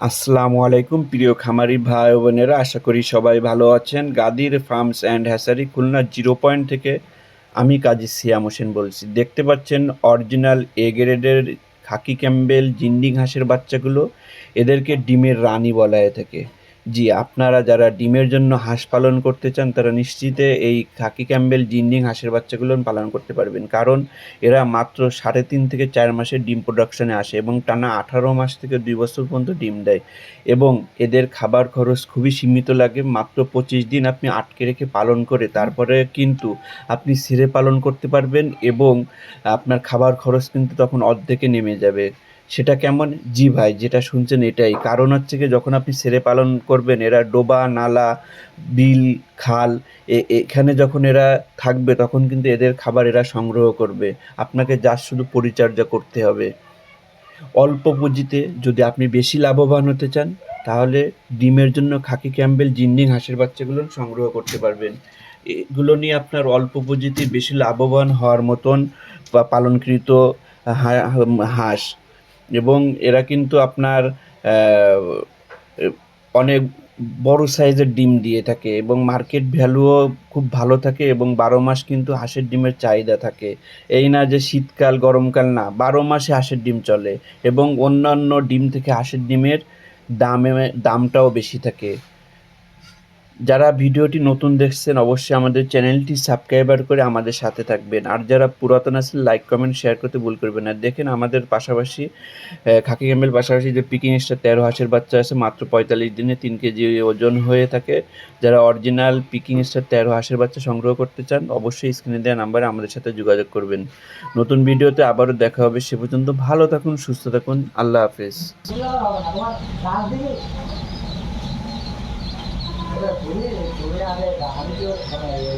আসসালামু আলাইকুম, প্রিয় খামারি ভাই বোনেরা, আশা করি সবাই ভালো আছেন। গাদির farms and hatchery Khulna zero point থেকে আমি কাজী সিয়াম হোসেন বলছি। দেখতে পাচ্ছেন অরিজিনাল এ গ্রেডের খাকি ক্যাম্বেল, জিন্ডিং হাঁসের বাচ্চাগুলো। এদেরকে ডিমের রানী বলা হয়ে থাকে। জি, আপনারা যারা ডিমের জন্য হাঁস পালন করতে চান, তারা নিশ্চিতে এই খাকি ক্যাম্বেল, জিন্ডিং হাঁসের বাচ্চাগুলো পালন করতে পারবেন। কারণ এরা মাত্র সাড়ে তিন থেকে চার মাসের ডিম প্রোডাকশনে আসে এবং টানা আঠারো মাস থেকে দুই বছর পর্যন্ত ডিম দেয়। এবং এদের খাবার খরচ খুবই সীমিত লাগে, মাত্র পঁচিশ দিন আপনি আটকে রেখে পালন করে তারপরে কিন্তু আপনি ছেড়ে পালন করতে পারবেন এবং আপনার খাবার খরচ কিন্তু তখন অর্ধেকে নেমে যাবে। সেটা কেমন? জি ভাই, যেটা শুনছেন এটাই। কারণ হচ্ছে কি, যখন আপনি ছেড়ে পালন করবেন, এরা ডোবা, নালা, বিল, খাল এখানে যখন এরা থাকবে, তখন কিন্তু এদের খাবার এরা সংগ্রহ করবে। আপনাকে যা শুধু পরিচর্যা করতে হবে। অল্প পুঁজিতে যদি আপনি বেশি লাভবান হতে চান, তাহলে ডিমের জন্য খাকি ক্যাম্বেল, জিন্ডিং, হাঁসের বাচ্চাগুলো সংগ্রহ করতে পারবেন। এগুলো নিয়ে আপনার অল্প পুঁজিতে বেশি লাভবান হওয়ার মতন পালনকৃত হাঁস। এবং এরা কিন্তু আপনার অনেক বড় সাইজের ডিম দিয়ে থাকে এবং মার্কেট ভ্যালুও খুব ভালো থাকে এবং বারো মাস কিন্তু হাঁসের ডিমের চাহিদা থাকে। এই না যে শীতকাল, গরমকাল না, বারো মাসে হাঁসের ডিম চলে এবং অন্যান্য ডিম থেকে হাঁসের ডিমের দামে, দামটাও বেশি থাকে। যারা ভিডিওটি নতুন দেখছেন, অবশ্যই আমাদের চ্যানেলটি সাবস্ক্রাইবার করে আমাদের সাথে থাকবেন। আর যারা পুরাতন আছেন লাইক কমেন্ট শেয়ার করতে ভুল করবেন আর দেখেন আমাদের পাশাপাশি খাকি ক্যাম্বেল পাশাপাশি যে পিকিং স্টার তেরো হাঁসের বাচ্চা আছে, মাত্র পঁয়তাল্লিশ দিনে তিন কেজি ওজন হয়ে থাকে। যারা অরিজিনাল পিকিং স্টার তেরো হাঁসের বাচ্চা সংগ্রহ করতে চান, অবশ্যই স্ক্রিনে দেওয়া নাম্বারে আমাদের সাথে যোগাযোগ করবেন। নতুন ভিডিওতে আবারও দেখা হবে সে পর্যন্ত। ভালো থাকুন, সুস্থ থাকুন। আল্লাহ হাফেজ। 这不腻，不腻啊！这个杭州，哎呀。